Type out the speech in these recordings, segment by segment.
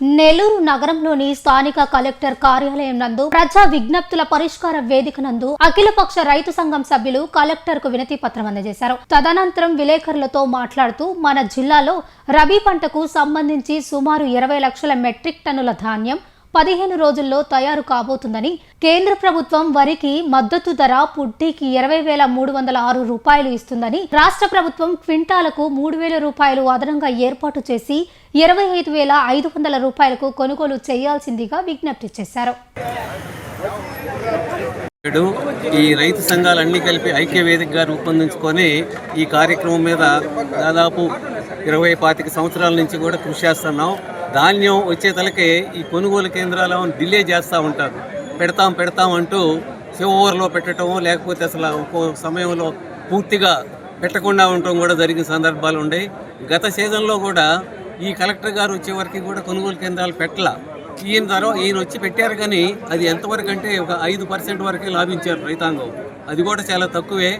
నెల్లూరు నగరంలోని స్థానిక కలెక్టర్ కార్యాలయం నందు ప్రజా విజ్ఞప్తుల పరిష్కార వేదిక నందు అఖిలపక్ష రైతు సంఘం సభ్యులు కలెక్టర్కు వినతి పత్రం అందజేశారు. తదనంతరం విలేకరులతో మాట్లాడుతూ మన జిల్లాలో రబీ పంటకు సంబంధించి సుమారు ఇరవై లక్షల మెట్రిక్ టన్నుల ధాన్యం పదిహేను రోజుల్లో తయారు కాబోతుందని కేంద్ర ప్రభుత్వం వరికి మద్దతు ధర పుట్టికి ఇరవై వేల మూడు వందల ఆరు రూపాయలు ఇస్తుందని రాష్ట్ర ప్రభుత్వం క్వింటాలకు మూడు వేల రూపాయలు అదనంగా ఏర్పాటు చేసి ఇరవై ఐదు వేల ఐదు వందల రూపాయలకు కొనుగోలు చేయాల్సిందిగా విజ్ఞప్తి చేశారు. ఈ రైతు సంఘాలన్నీ కలిపి ఐక్య వేదికగా రూపొందించుకొని ఈ కార్యక్రమం మీద దాదాపు ఇరవై పాతిక సంవత్సరాల నుంచి కూడా కృషి చేస్తున్నాం. ధాన్యం వచ్చే తలకే ఈ కొనుగోలు కేంద్రాలను డిలే చేస్తూ ఉంటారు. పెడతాం పెడతాం అంటూ చివరిలో పెట్టడం లేకపోతే అసలు ఒక్కో సమయంలో పూర్తిగా పెట్టకుండా ఉండటం కూడా జరిగిన సందర్భాలు ఉన్నాయి గత సీజన్లో కూడా ఈ కలెక్టర్ గారు వచ్చే వరకు కూడా కొనుగోలు కేంద్రాలు పెట్టలా. ఈయన తర్వాత ఈయన వచ్చి పెట్టారు కానీ అది ఎంతవరకు అంటే ఒక ఐదు పర్సెంట్ వరకే లాభించారు రైతాంగం. అది కూడా చాలా తక్కువే.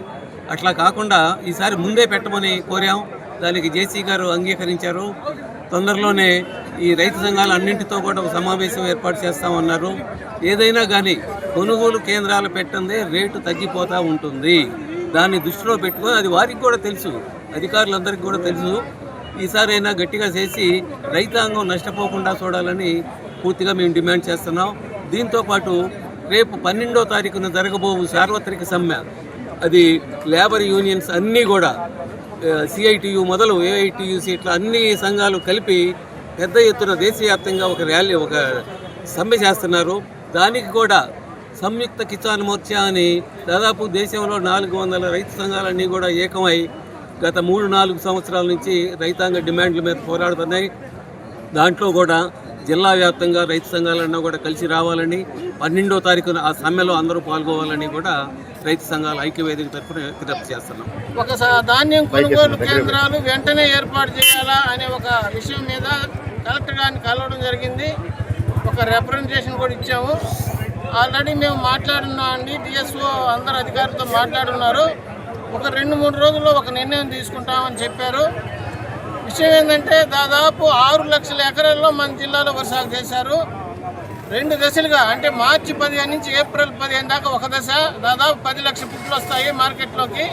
అట్లా కాకుండా ఈసారి ముందే పెట్టమని కోరాం. దానికి జేసీ గారు అంగీకరించారు. తొందరలోనే ఈ రైతు సంఘాలు అన్నింటితో కూడా ఒక సమావేశం ఏర్పాటు చేస్తామన్నారు. ఏదైనా కానీ కొనుగోలు కేంద్రాలు పెట్టందే రేటు తగ్గిపోతూ ఉంటుంది. దాన్ని దృష్టిలో పెట్టుకొని అది వారికి కూడా తెలుసు. అధికారులందరికీ కూడా తెలుసు. ఈసారైనా గట్టిగా చేసి రైతాంగం నష్టపోకుండా చూడాలని పూర్తిగా మేము డిమాండ్ చేస్తున్నాం. దీంతో పాటు రేపు పన్నెండో తారీఖున జరగబోవు సార్వత్రిక సమ్మె. అది లేబర్ యూనియన్స్ అన్నీ కూడా సిఐటియు మొదలు ఏఐటియుసి ఇట్లా అన్ని సంఘాలు కలిపి పెద్ద ఎత్తున దేశవ్యాప్తంగా ఒక ర్యాలీ ఒక సమ్మె చేస్తున్నారు. దానికి కూడా సంయుక్త కిసాన్ మోర్చా అని దాదాపు దేశంలో నాలుగు వందల రైతు సంఘాలన్నీ కూడా ఏకమై గత మూడు నాలుగు సంవత్సరాల నుంచి రైతాంగ డిమాండ్ల మీద పోరాడుతున్నాయి. దాంట్లో కూడా జిల్లా వ్యాప్తంగా రైతు సంఘాలన్నా కూడా కలిసి రావాలని పన్నెండో తారీఖున ఆ సమ్మెలో అందరూ పాల్గొవాలని కూడా రైతు సంఘాల ఐక్యవేదిక తరఫున విజ్ఞప్తి చేస్తున్నాం. ఒక ధాన్యం కొనుగోలు కేంద్రాలు వెంటనే ఏర్పాటు చేయాలా అనే ఒక విషయం మీద కలెక్టర్ గారిని కలవడం జరిగింది. ఒక రిప్రజెంటేషన్ కూడా ఇచ్చాము. ఆల్రెడీ మేము మాట్లాడున్నాం అండి డిఎస్ఓ అందరు అధికారులతో మాట్లాడున్నారు. ఒక రెండు మూడు రోజుల్లో ఒక నిర్ణయం తీసుకుంటామని చెప్పారు. విషయం ఏంటంటే దాదాపు ఆరు లక్షల ఎకరాల్లో మన జిల్లాలో వరి సాగు చేశారు. రెండు దశలుగా అంటే మార్చి పదిహేను నుంచి ఏప్రిల్ పదిహేను దాకా ఒక దశ దాదాపు పది లక్షల బుట్లు వస్తాయి మార్కెట్లోకి.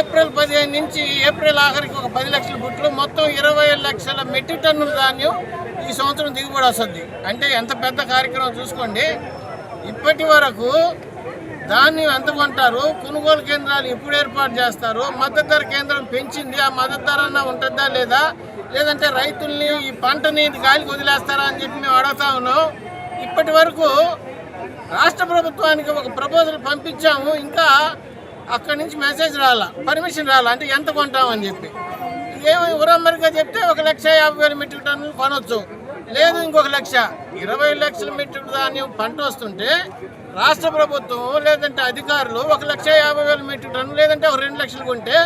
ఏప్రిల్ పదిహేను నుంచి ఏప్రిల్ ఆఖరికి ఒక పది లక్షల బుట్లు మొత్తం ఇరవై లక్షల మెట్రిక్ టన్నుల ధాన్యం ఈ సంవత్సరం దిగుబడి వస్తుంది. అంటే ఎంత పెద్ద కార్యక్రమం చూసుకోండి. ఇప్పటి వరకు ధాన్యం ఎంత కొంటారు? కొనుగోలు కేంద్రాలు ఎప్పుడు ఏర్పాటు చేస్తారు? మద్దతు ధర కేంద్రం పెంచింది. ఆ మద్దతు ధర అన్న ఉంటుందా లేదా? లేదంటే రైతుల్ని ఈ పంటని గాలికి వదిలేస్తారా అని చెప్పి మేము అడుగుతా ఉన్నాం. ఇప్పటి వరకు రాష్ట్ర ప్రభుత్వానికి ఒక ప్రపోజల్ పంపించాము. ఇంకా అక్కడి నుంచి మెసేజ్ రాలా పర్మిషన్ రాలా అంటే ఎంత కొంటామని చెప్పి. ఏమి ఉరమ్మరిగా చెప్తే ఒక లక్ష యాభై వేల మెట్రిక్ టన్నులు కొనొచ్చు. లేదు ఇంకొక లక్ష. ఇరవై లక్షల మెట్రిక్ ధాన్యం పంట వస్తుంటే రాష్ట్ర ప్రభుత్వం లేదంటే అధికారులు ఒక లక్ష యాభై వేల మెట్రిక్ టన్ను లేదంటే ఒక రెండు లక్షలు కొంటే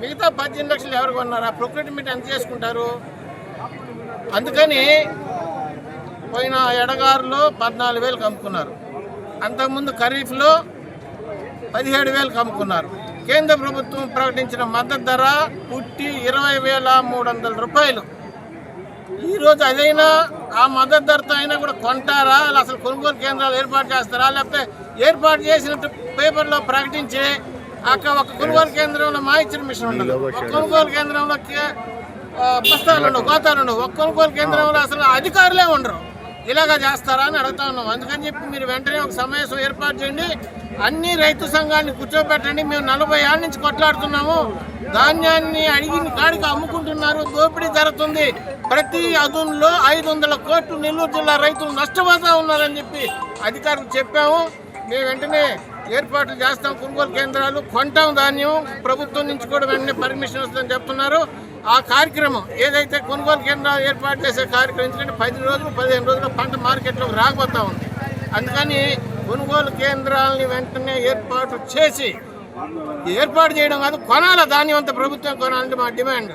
మిగతా పద్దెనిమిది లక్షలు ఎవరు కొన్నారు? ఆ ప్రొక్యూర్మెంట్ ఎంత చేసుకుంటారు? అందుకని పోయిన ఎడగారులో పద్నాలుగు వేలు కమ్ముకున్నారు. అంతకుముందు ఖరీఫ్లో పదిహేడు వేలు కమ్ముకున్నారు. కేంద్ర ప్రభుత్వం ప్రకటించిన మద్దతు ధర పుట్టి ఇరవై వేల మూడు వందల రూపాయలు. ఈరోజు అదైనా ఆ మద్దతు ధరతో అయినా కూడా కొంటారా? అలా అసలు కొనుగోలు కేంద్రాలు ఏర్పాటు చేస్తారా? లేకపోతే ఏర్పాటు చేసినట్టు పేపర్లో ప్రకటించి అక్కడ ఒక కొనుగోలు కేంద్రంలో మాయిచ్చర్ మిషన్ ఉండదు. ఒక కొనుగోలు కేంద్రంలో బస్తాలు ఉండవు గోతాలు ఉండవు. ఒక కొనుగోలు కేంద్రంలో అసలు అధికారులే ఉండరు. ఇలాగా చేస్తారా అని అడుగుతా ఉన్నాం. అందుకని చెప్పి మీరు వెంటనే ఒక సమావేశం ఏర్పాటు చేయండి. అన్ని రైతు సంఘాన్ని కూర్చోబెట్టండి. మేము నలభై ఏళ్ళ నుంచి కొట్లాడుతున్నాము. ధాన్యాన్ని అడిగిన కాడికి అమ్ముకుంటున్నారు. దోపిడీ జరుగుతుంది. ప్రతి అదున్లో ఐదు వందల కోట్లు నెల్లూరు జిల్లా రైతులు నష్టపోతా ఉన్నారని చెప్పి అధికారులకు చెప్పాము. మేము వెంటనే ఏర్పాట్లు చేస్తాం. కొనుగోలు కేంద్రాలు కొంటాం ధాన్యం. ప్రభుత్వం నుంచి కూడా వెంటనే పర్మిషన్ వస్తుందని చెప్తున్నారు. ఆ కార్యక్రమం ఏదైతే కొనుగోలు కేంద్రాలు ఏర్పాటు చేసే కార్యక్రమం ఎందుకంటే పది రోజులు పదిహేను రోజులు పంట మార్కెట్లోకి రాకపోతా ఉంది. అందుకని కొనుగోలు కేంద్రాలని వెంటనే ఏర్పాటు చేసి ఏర్పాటు చేయడం కాదు కొనాల ధాన్యం అంతా ప్రభుత్వం కొనాలంటే మా డిమాండ్.